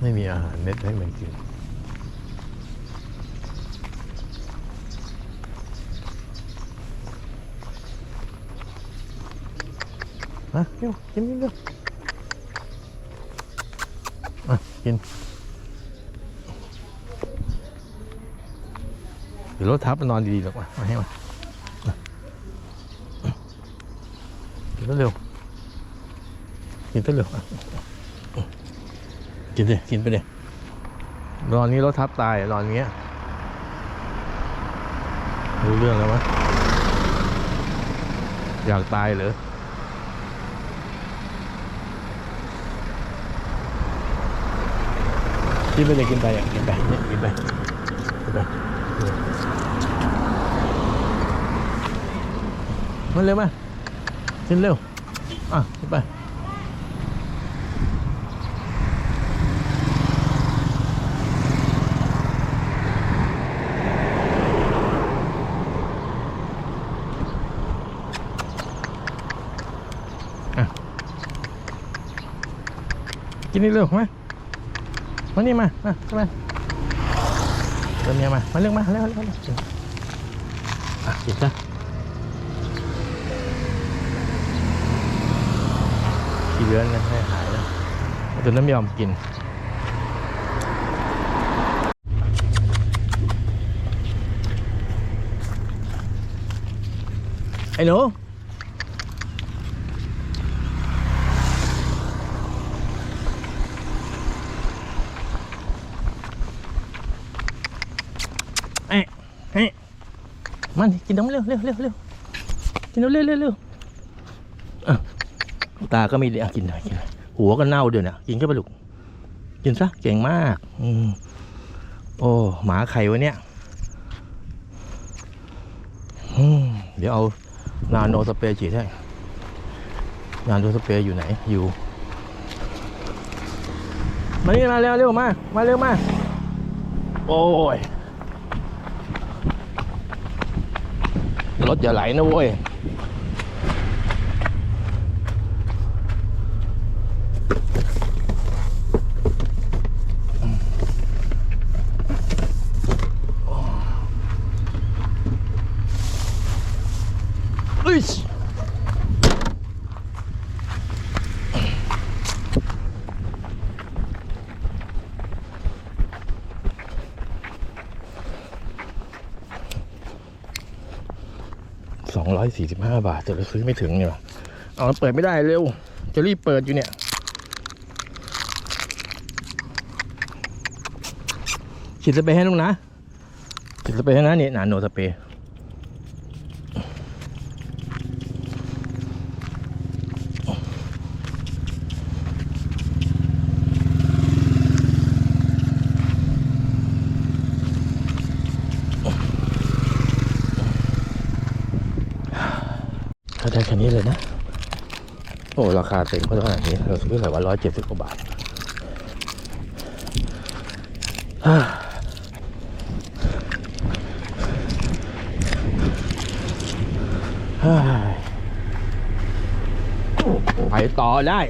ไม่มีอาหารเม็ดให้มันกิน มาเร็วกินกินเร็วอะกินเดี๋ยวรถทับมันนอนดีๆหรอกมามาให้มามากินเร็วกินเร็วอะ กินดิกินไปดินอนนี้รถทับตายนอนเงี้ยรู้เรื่องแล้วมั้ยอยากตายเหรอกินไปเลยกินไปอะกินไปเนี่ยกินไปกินไปมันเร็วมากินเร็วอะกินไป กินนี่เร็วมามานี่มามาเข้ามาตัวเมียมา มาเรื่องมาเร็วเร็วเร็วกินอะกินซะกี่เดือนนะให้หายแล้วตัวนั้นไม่ยอมกินไอ้หนู เอ้ยเฮ้ย มันกินนมเร็วเร็วเร็วเร็วกินนมเร็วเร็วเร็วอะตาก็ไม่ดีอะกินหน่อยกินหน่อยหัวก็เน่าเด้วยนะกินก็ไปลูกกินซะเก่งมาก อืมโอ้หมาไข่วะเนี่ยอืเดี๋ยวเอานาโนสเปรย์ฉีดให้นาโนสเปรย์อยู่ไหนอยู่มานี่มาเร็วเร็วมามาเร็วมาโอ้ย รถอย่าไหลนะเว้ย เอ้ย สองร้อยสี่สิบห้าบาทแต่เราซื้อไม่ถึงเนี่ยเอาเปิดไม่ได้เร็ว จะรีบเปิดอยู่เนี่ยฉีดสเปรย์ให้ลุงนะฉีดสเปรย์ให้นะนี่หนาโนสเปรย์ ได้แค่นี้เลยนะ โอ้ราคาเต็มเงก็ขนาดนี้เราซื้อขายว่าร้อยเจ็ดสิบกว่าบาทไปต่อได้